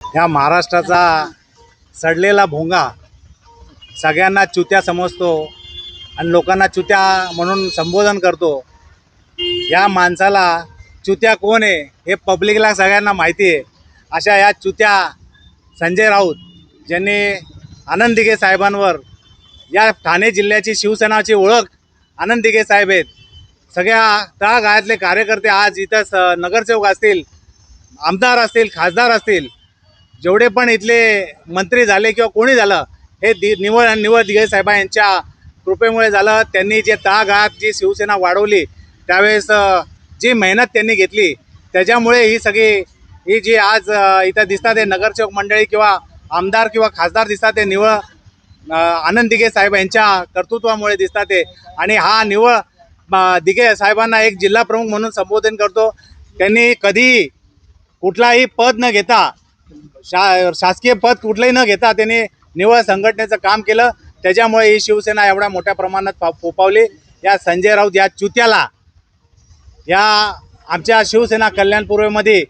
ह्या महाराष्ट्राचा सडलेला भोंगा सगळ्यांना चुत्या समजतो. आणि लोकांना चुत्या म्हणून संबोधन करतो. या माणसाला चुत्या कोण आहे हे पब्लिकला सगळ्यांना माहिती आहे. अशा या चुत्या संजय राऊत ज्यांनी आनंद दिघे साहेबांवर या ठाणे जिल्ह्याची शिवसेनाची ओळख आनंद दिघे साहेब आहेत. सगळ्या तळागाळातले कार्यकर्ते आज इथं स नगरसेवक असतील आमदार असतील खासदार असतील जेवढे पण इथले मंत्री झाले किंवा कोणी झालं हे दि निवड आणि निवड दिघे साहेबा यांच्या कृपेमुळे झालं. त्यांनी जे तळागाळात जी शिवसेना वाढवली त्यावेळेस जी मेहनत त्यांनी घेतली त्याच्यामुळे ही सगळी ही जी आज इथं दिसतात आहे नगरसेवक मंडळी किंवा आमदार किंवा खासदार दिसतात ते निवळ आनंद दिघे साहेब यांच्या कर्तृत्वामुळे दिसतात ते. आणि हा निवळ दिघे साहेबांना एक जिल्हा प्रमुख म्हणून संबोधन करतो. त्यांनी कधी कुठलाही पद न घेता शा शासकीय पद कुठलंही न घेता त्यांनी निवळ संघटनेचं काम केलं. त्याच्यामुळे ही शिवसेना एवढ्या मोठ्या प्रमाणात पा- फोपावली या संजय राऊत या चुत्याला या आमच्या शिवसेना कल्याण पूर्वेमध्ये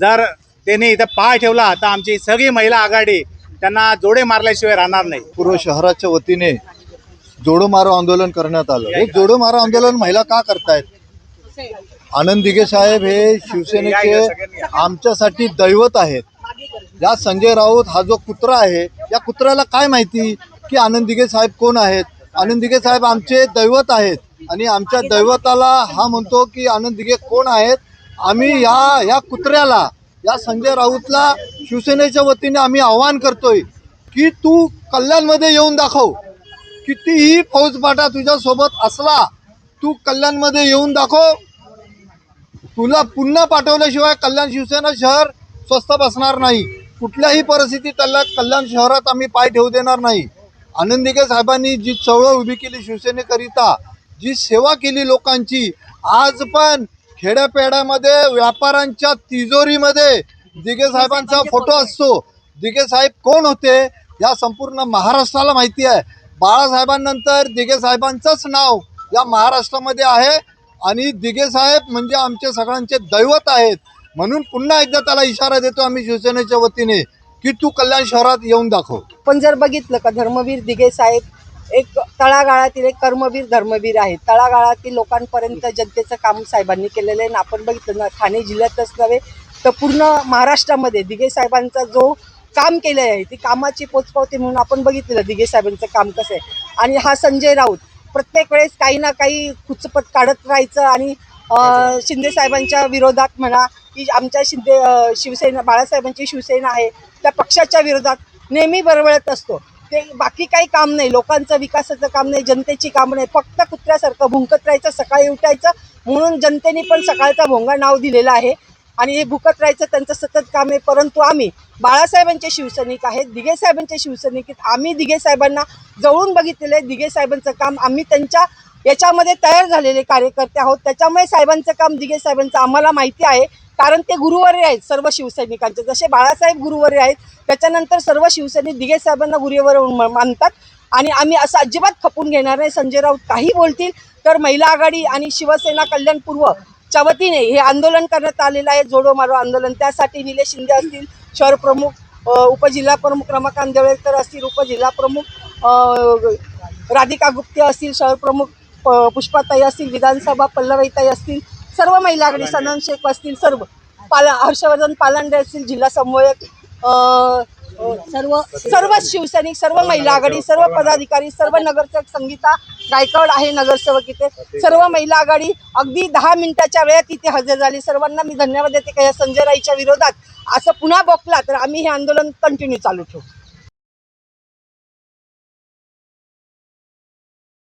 जर त्यांनी इथं पाय ठेवला तर आमची सगळी महिला आघाडी त्यांना जोडे मारल्याशिवाय राहणार नाही. पूर्व शहराच्या वतीने जोडो मारो आंदोलन करण्यात आलं. हे जोडो मारो आंदोलन महिला का करतायत? आनंद दिघे साहेब हे शिवसेनेचे आमच्यासाठी दैवत आहेत. या संजय राऊत हा जो कुत्रा आहे या कुत्र्याला काय माहिती? की आनंद दिघे साहेब कोण आहेत? आनंद दिघे साहेब आमचे दैवत आहेत. आणि आमच्या दैवताला हा म्हणतो की आनंद दिघे कोण आहेत? आम्ही या या कुत्र्याला या संजय राऊतला शिवसेनेच्या वतीने आम्ही आवाहन करतोय की तू कल्याणमध्ये येऊन दाखव. कितीही फौजपाटा तुझ्या सोबत असला तू कल्याणमध्ये येऊन दाखव. तुला पुन्हा पाठवल्याशिवाय कल्याण शिवसेना शहर स्वस्त बसणार नाही. कुठल्याही परिस्थितीत त्याला कल्याण शहरात आम्ही पाय ठेवू देणार नाही. आनंदिके साहेबांनी जी चळवळ उभी केली शिवसेनेकरिता जी सेवा केली लोकांची आज पण खेड्यापेड्यामध्ये व्यापाऱ्यांच्या तिजोरीमध्ये दिघे साहेबांचा फोटो असतो. दिघे साहेब कोण होते? या संपूर्ण महाराष्ट्राला माहिती आहे. बाळासाहेबांनंतर दिघे साहेबांचंच नाव या महाराष्ट्रामध्ये आहे. आणि दिघे साहेब म्हणजे आमचे सगळ्यांचे दैवत आहेत. म्हणून पुन्हा एकदा त्याला इशारा देतो आम्ही शिवसेनेच्या वतीने. की तू कल्याण शहरात येऊन दाखव. पण जर बघितलं का धर्मवीर दिघे साहेब एक तळागाळातील एक कर्मवीर धर्मवीर आहेत. तळागाळातील लोकांपर्यंत जनतेचं काम साहेबांनी केलेलं आहे. आपण बघितलं ना ठाणे जिल्ह्यातच नव्हे तर पूर्ण महाराष्ट्रामध्ये दिघे साहेबांचा जो काम केलं आहे ती कामाची पोचपावती म्हणून आपण बघितलेलं दिघे साहेबांचं काम कसं आहे. आणि हा संजय राऊत प्रत्येक वेळेस काही ना काही खुचपट काढत राहायचं आणि शिंदे साहेबांच्या विरोधात म्हणा की आमच्या शिंदे शिवसेना बाळासाहेबांची शिवसेना आहे त्या पक्षाच्या विरोधात नेहमी बरबळत असतो. ते बाकी काही काम नाही लोकांचं विकासाचं काम नाही जनतेची कामं नाही. फक्त कुत्र्यासारखं भुंकत राहायचं सकाळी उठायचं. म्हणून जनतेने पण सकाळचा भोंगा नाव दिलेलं आहे. आणि हे भुकत राहायचं त्यांचं सतत काम आहे. परंतु आम्ही बाळासाहेबांचे शिवसैनिक आहेत दिघे साहेबांचे शिवसैनिक आहेत. आम्ही दिघे साहेबांना जवळून बघितलेलं आहे. दिघे साहेबांचं काम आम्ही त्यांच्या याच्यामध्ये तयार झालेले कार्यकर्ते आहोत. त्याच्यामुळे साहेबांचं काम दिघे साहेबांचं आम्हाला माहिती आहे. कारण ते गुरुवारी आहेत सर्व शिवसैनिकांचे. जसे बाळासाहेब गुरुवारी आहेत त्याच्यानंतर सर्व शिवसैनिक दिघे साहेबांना गुरुवर मानतात. आणि आम्ही असं अजिबात खपून घेणार नाही. संजय राऊत काही बोलतील तर महिला आघाडी आणि शिवसेना कल्याण पूर्व च्या वतीने हे आंदोलन करण्यात आलेलं आहे. जोडो मारो आंदोलन. त्यासाठी निलेश शिंदे असतील शहर प्रमुख उपजिल्हा प्रमुख रमाकांत देवळेकर असतील उपजिल्हा प्रमुख राधिका गुप्ते असतील शहर प्रमुख प- पुष्पाताई असतील विधानसभा पल्लवीताई असतील सर्व महिला आघाडी सनन शेख असतील सर्व पाला हर्षवर्धन पालांडे असतील जिल्हा समन्वयक सर्व सर्व शिवसैनिक सर्व महिला आघाडी सर्व पदाधिकारी सर्व नगरसेवक संगीता गायकवाड आहे नगरसेवक इथे. सर्व महिला आघाडी अगदी दहा मिनिटाच्या वेळात इथे हजर झाली. सर्वांना मी धन्यवाद देते का या संजय राईच्या विरोधात. असं पुन्हा बघला तर आम्ही हे आंदोलन कंटिन्यू चालू ठेवू.